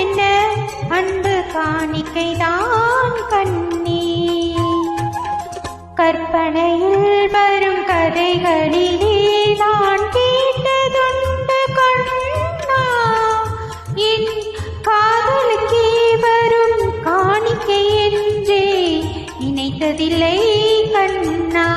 என்ன அன்பு காணிக்கைதான் கண்ணே? கற்பனையில் வரும் கதைகளிலே நான் கேட்டதுண்டு கண்ணா. என் காதலுக்கே வரும் காணிக்கை என்றே நினைத்ததில்லை கண்ணா.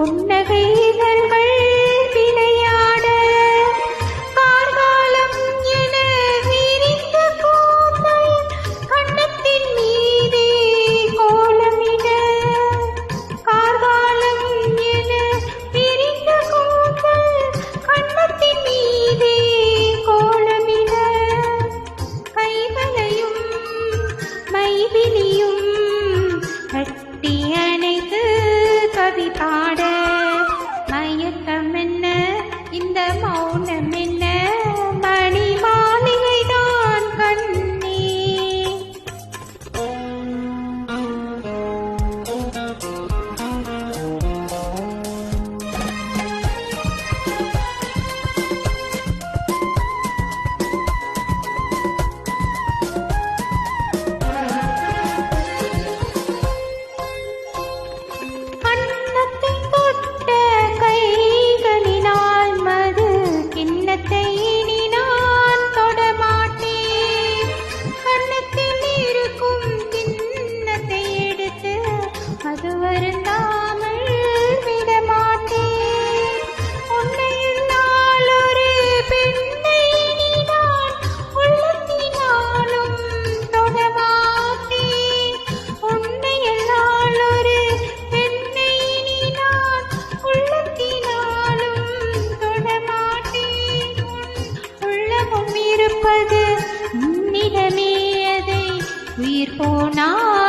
புன்னகைதழ்கள் விளையாட கார்காலம் என விரிந்த கூந்தல் கண்ணத்தின் மீதே கோலமிட. கார்காலம் என விரிந்த கூந்தல் கண்ணத்தின் மீதே கோலமிட. கைகளையும் மைவிலியும் கட்டி அணைத்து கவிதா உண்பது உன்னிடமே அதை உயிர் போனால்